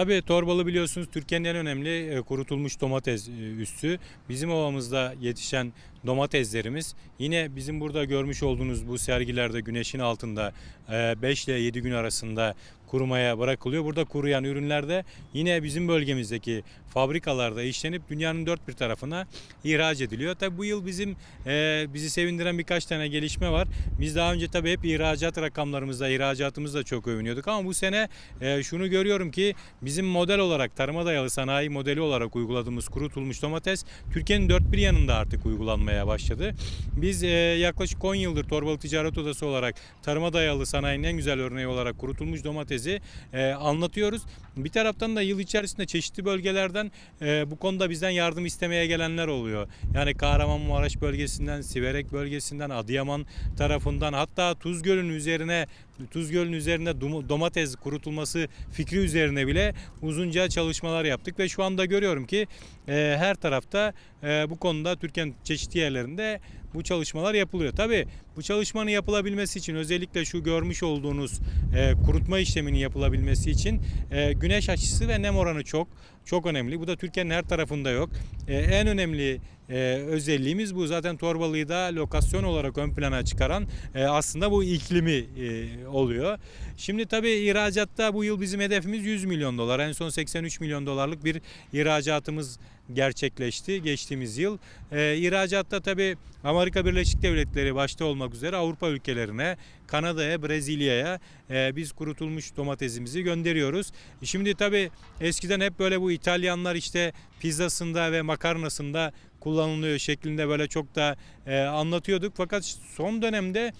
Tabii Torbalı biliyorsunuz Türkiye'nin en önemli e, kurutulmuş domates e, üssü. Bizim ovamızda yetişen domateslerimiz yine bizim burada görmüş olduğunuz bu sergilerde güneşin altında 5 ile 7 gün arasında kurumaya bırakılıyor. Burada kuruyan ürünler de yine bizim bölgemizdeki fabrikalarda işlenip dünyanın dört bir tarafına ihraç ediliyor. Tabii bu yıl bizim e, bizi sevindiren birkaç tane gelişme var. Biz daha önce tabii hep ihracat rakamlarımızda, ihracatımızda çok övünüyorduk ama bu sene e, şunu görüyorum ki bizim model olarak tarıma dayalı sanayi modeli olarak uyguladığımız kurutulmuş domates Türkiye'nin dört bir yanında artık uygulanmaya başladı. Biz e, yaklaşık 10 yıldır Torbalı Ticaret Odası olarak tarıma dayalı sanayinin en güzel örneği olarak kurutulmuş domatesi e, anlatıyoruz. Bir taraftan da yıl içerisinde çeşitli bölgelerden e, bu konuda bizden yardım istemeye gelenler oluyor. Yani Kahramanmaraş bölgesinden, Siverek bölgesinden, Adıyaman tarafından hatta Tuzgöl'ün üzerine Tuzgöl'ün üzerine dom- domates kurutulması fikri üzerine bile uzunca çalışmalar yaptık ve şu anda görüyorum ki e, her tarafta e, bu konuda Türkiye'nin çeşitli yerlerinde bu çalışmalar yapılıyor. Tabii bu çalışmanın yapılabilmesi için özellikle şu görmüş olduğunuz e, kurutma işleminin yapılabilmesi için e, güneş açısı ve nem oranı çok çok önemli. Bu da Türkiye'nin her tarafında yok. E, en önemli e, özelliğimiz bu. Zaten Torbalı'yı da lokasyon olarak ön plana çıkaran e, aslında bu iklimi e, oluyor. Şimdi tabii ihracatta bu yıl bizim hedefimiz 100 milyon dolar. En son 83 milyon dolarlık bir ihracatımız gerçekleşti geçtiğimiz yıl. E, ihracatta tabii Amerika Birleşik Devletleri başta olmak üzere Avrupa ülkelerine, Kanada'ya, Brezilya'ya e, biz kurutulmuş domatesimizi gönderiyoruz. Şimdi tabii eskiden hep böyle bu İtalyanlar işte pizzasında ve makarnasında kullanılıyor şeklinde böyle çok da e, anlatıyorduk. Fakat son dönemde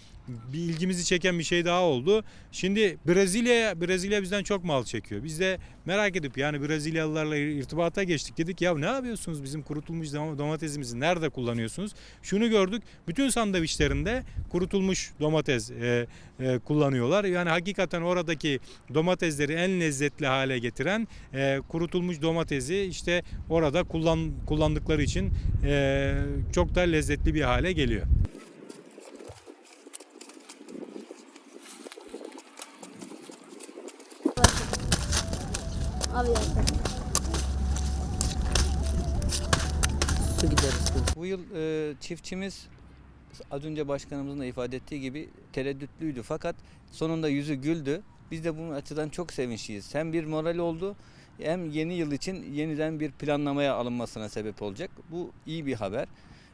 bir ilgimizi çeken bir şey daha oldu. Şimdi Brezilya Brezilya bizden çok mal çekiyor. Biz de merak edip yani Brezilyalılarla irtibata geçtik. Dedik ya ne yapıyorsunuz bizim kurutulmuş dom- domatesimizi nerede kullanıyorsunuz? Şunu gördük. Bütün sandviçlerinde kurutulmuş domates e, e, kullanıyorlar. Yani hakikaten oradaki domatesleri en lezzetli hale getiren e, kurutulmuş domatesi işte orada kullan kullandıkları için e, çok da lezzetli bir hale geliyor. Abi. Su gideriz. Bu yıl e, çiftçimiz az önce başkanımızın da ifade ettiği gibi tereddütlüydü fakat sonunda yüzü güldü. Biz de bunun açıdan çok sevinçliyiz. Hem bir moral oldu hem yeni yıl için yeniden bir planlamaya alınmasına sebep olacak. Bu iyi bir haber.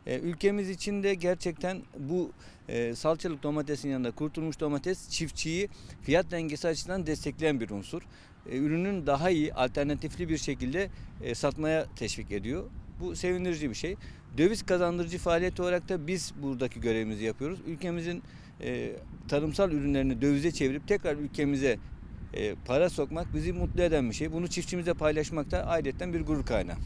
E, ülkemiz için de gerçekten bu e, salçalık domatesin yanında kurutulmuş domates çiftçiyi fiyat dengesi açısından destekleyen bir unsur. E, ürünün daha iyi alternatifli bir şekilde satmaya teşvik ediyor. Bu sevindirici bir şey. Döviz kazandırıcı faaliyet olarak da biz buradaki görevimizi yapıyoruz. Ülkemizin tarımsal ürünlerini dövize çevirip tekrar ülkemize para sokmak bizi mutlu eden bir şey. Bunu çiftçimize paylaşmak da ayrıca bir gurur kaynağı.